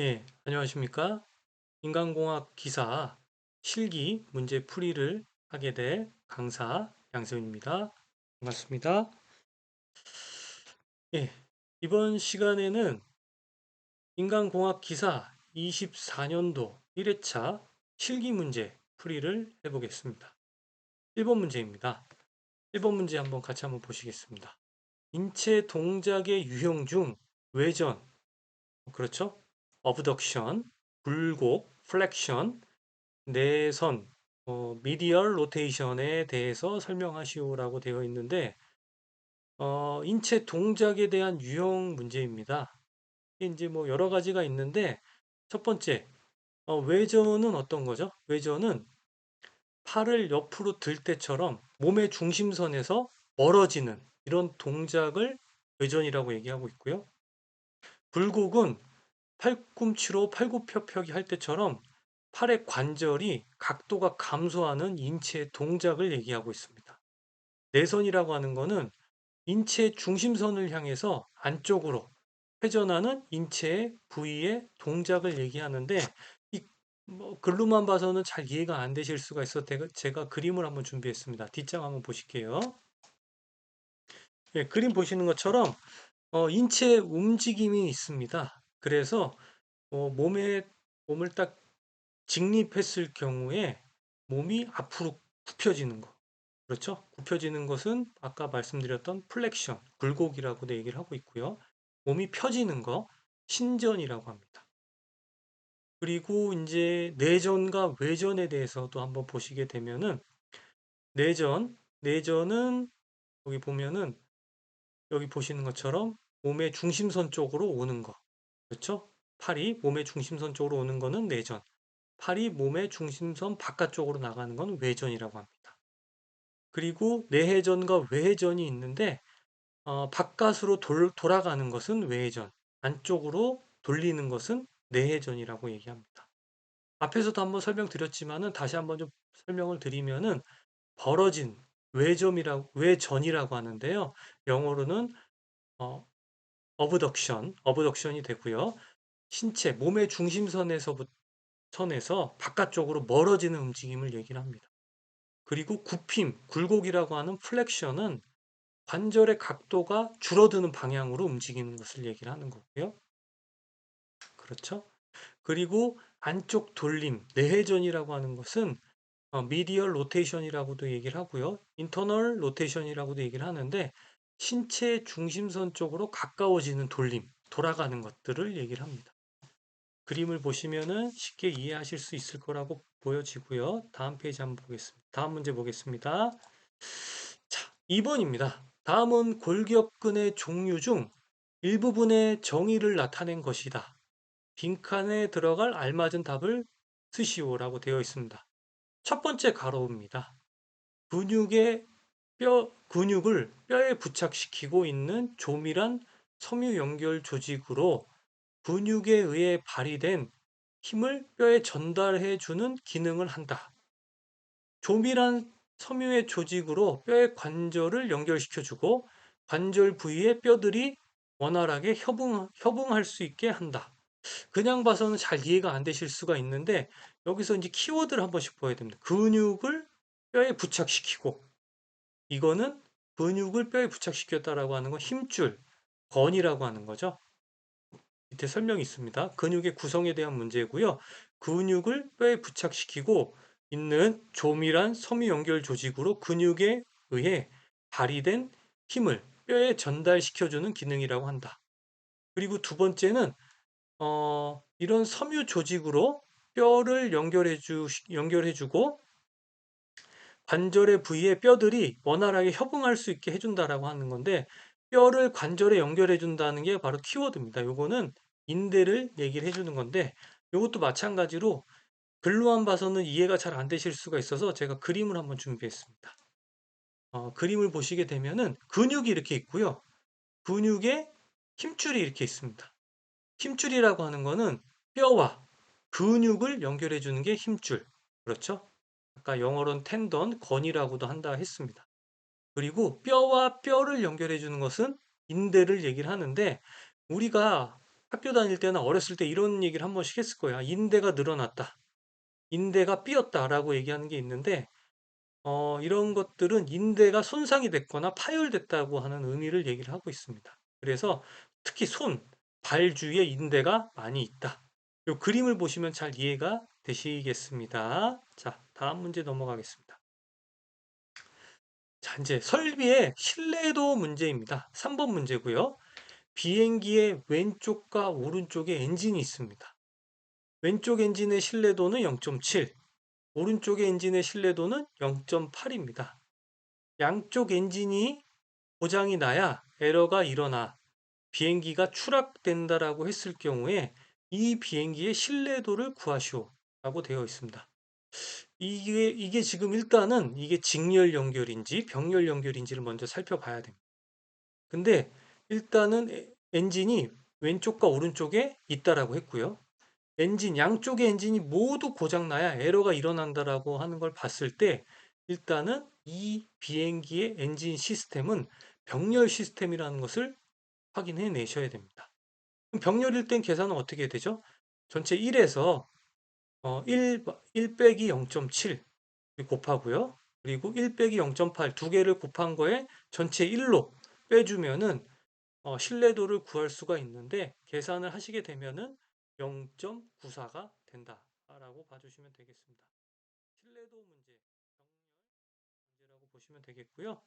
예, 안녕하십니까? 인간공학 기사 실기 문제 풀이를 하게 될 강사 양세훈입니다. 반갑습니다. 예, 이번 시간에는 인간공학 기사 24년도 1회차 실기 문제 풀이를 해보겠습니다. 1번 문제입니다. 1번 문제 한번 같이 한번 보시겠습니다. 인체 동작의 유형 중 외전, 그렇죠? 어브덕션, 굴곡, 플렉션, 내선, 어, 미디얼 로테이션에 대해서 설명하시오라고 되어 있는데 어, 인체 동작에 대한 유형 문제입니다. 이제 뭐 여러 가지가 있는데 첫 번째 어, 외전은 어떤 거죠? 외전은 팔을 옆으로 들 때처럼 몸의 중심선에서 멀어지는 이런 동작을 외전이라고 얘기하고 있고요. 굴곡은 팔꿈치로 팔굽혀펴기 할 때처럼 팔의 관절이 각도가 감소하는 인체 동작을 얘기하고 있습니다. 내선이라고 하는 것은 인체 중심선을 향해서 안쪽으로 회전하는 인체의 부위의 동작을 얘기하는데 이 뭐 글로만 봐서는 잘 이해가 안 되실 수가 있어 제가 그림을 한번 준비했습니다. 뒷장 한번 보실게요. 예, 그림 보시는 것처럼 어, 인체 움직임이 있습니다. 그래서 어, 몸에 몸을 딱 직립했을 경우에 몸이 앞으로 굽혀지는 거. 그렇죠? 굽혀지는 것은 아까 말씀드렸던 플렉션, 굴곡이라고도 얘기를 하고 있고요. 몸이 펴지는 거, 신전이라고 합니다. 그리고 이제 내전과 외전에 대해서도 한번 보시게 되면은 내전, 내전은 여기 보면은 여기 보시는 것처럼 몸의 중심선 쪽으로 오는 거. 그렇죠? 팔이 몸의 중심선 쪽으로 오는 거는 내전. 팔이 몸의 중심선 바깥쪽으로 나가는 건 외전이라고 합니다. 그리고 내회전과 외회전이 있는데 어, 바깥으로 돌, 돌아가는 것은 외회전, 안쪽으로 돌리는 것은 내회전이라고 얘기합니다. 앞에서도 한번 설명드렸지만은 다시 한번 좀 설명을 드리면은 벌어진 외점이라고 외전이라고 하는데요. 영어로는 어, 어브덕션, 어브덕션이 되고요. 신체, 몸의 중심선에서 선에서 바깥쪽으로 멀어지는 움직임을 얘기를 합니다. 그리고 굽힘, 굴곡이라고 하는 플렉션은 관절의 각도가 줄어드는 방향으로 움직이는 것을 얘기를 하는 거고요. 그렇죠? 그리고 안쪽 돌림, 내회전이라고 하는 것은 미디얼 로테이션이라고도 얘기를 하고요. 인터널 로테이션이라고도 얘기를 하는데 신체 중심선 쪽으로 가까워지는 돌림, 돌아가는 것들을 얘기를 합니다. 그림을 보시면은 쉽게 이해하실 수 있을 거라고 보여지고요. 다음 페이지 한번 보겠습니다. 다음 문제 보겠습니다. 자, 2번입니다. 다음은 골격근의 종류 중 일부분의 정의를 나타낸 것이다. 빈칸에 들어갈 알맞은 답을 쓰시오라고 되어 있습니다. 첫 번째 가로입니다. 근육의 뼈, 근육을 뼈에 부착시키고 있는 조밀한 섬유 연결 조직으로 근육에 의해 발휘된 힘을 뼈에 전달해 주는 기능을 한다. 조밀한 섬유의 조직으로 뼈의 관절을 연결시켜 주고 관절 부위의 뼈들이 원활하게 협응, 협응할 수 있게 한다. 그냥 봐서는 잘 이해가 안 되실 수가 있는데 여기서 이제 키워드를 한 번씩 보야 됩니다. 근육을 뼈에 부착시키고 이거는 근육을 뼈에 부착시켰다라고 하는 건 힘줄, 건이라고 하는 거죠. 밑에 설명이 있습니다. 근육의 구성에 대한 문제고요. 근육을 뼈에 부착시키고 있는 조밀한 섬유 연결 조직으로 근육에 의해 발휘된 힘을 뼈에 전달시켜주는 기능이라고 한다. 그리고 두 번째는 어, 이런 섬유 조직으로 뼈를 연결해주, 연결해주고 관절의 부위의 뼈들이 원활하게 협응할 수 있게 해준다라고 하는 건데 뼈를 관절에 연결해 준다는 게 바로 키워드입니다. 요거는 인대를 얘기를 해주는 건데 이것도 마찬가지로 글로만 봐서는 이해가 잘 안 되실 수가 있어서 제가 그림을 한번 준비했습니다. 어, 그림을 보시게 되면은 근육이 이렇게 있고요. 근육에 힘줄이 이렇게 있습니다. 힘줄이라고 하는 거는 뼈와 근육을 연결해 주는 게 힘줄. 그렇죠? 아까 영어로는 텐던, 건이라고도 한다 했습니다. 그리고 뼈와 뼈를 연결해 주는 것은 인대를 얘기를 하는데 우리가 학교 다닐 때나 어렸을 때 이런 얘기를 한 번씩 했을 거야. 인대가 늘어났다. 인대가 삐었다라고 얘기하는 게 있는데 어, 이런 것들은 인대가 손상이 됐거나 파열됐다고 하는 의미를 얘기를 하고 있습니다. 그래서 특히 손, 발 주위에 인대가 많이 있다. 이 그림을 보시면 잘 이해가 되시겠습니다. 자, 다음 문제 넘어가겠습니다. 자, 이제 설비의 신뢰도 문제입니다. 3번 문제고요. 비행기의 왼쪽과 오른쪽에 엔진이 있습니다. 왼쪽 엔진의 신뢰도는 0.7, 오른쪽 엔진의 신뢰도는 0.8입니다. 양쪽 엔진이 고장이 나야 에러가 일어나 비행기가 추락된다라고 했을 경우에 이 비행기의 신뢰도를 구하시오 라고 되어 있습니다. 이게, 이게 지금 일단은 이게 직렬 연결인지 병렬 연결인지를 먼저 살펴봐야 됩니다. 근데 일단은 에- 엔진이 왼쪽과 오른쪽에 있다라고 했고요. 엔진 양쪽의 엔진이 모두 고장나야 에러가 일어난다라고 하는 걸 봤을 때 일단은 이 비행기의 엔진 시스템은 병렬 시스템이라는 것을 확인해 내셔야 됩니다. 병렬일 땐 계산은 어떻게 되죠? 전체 1에서 어, 1, 1 빼기 0.7 곱하고요. 그리고 1 빼기 0.8 두 개를 곱한 거에 전체 1로 빼주면은 어, 신뢰도를 구할 수가 있는데 계산을 하시게 되면은 0.94가 된다라고 봐주시면 되겠습니다. 신뢰도 문제, 병렬 문제라고 보시면 되겠고요.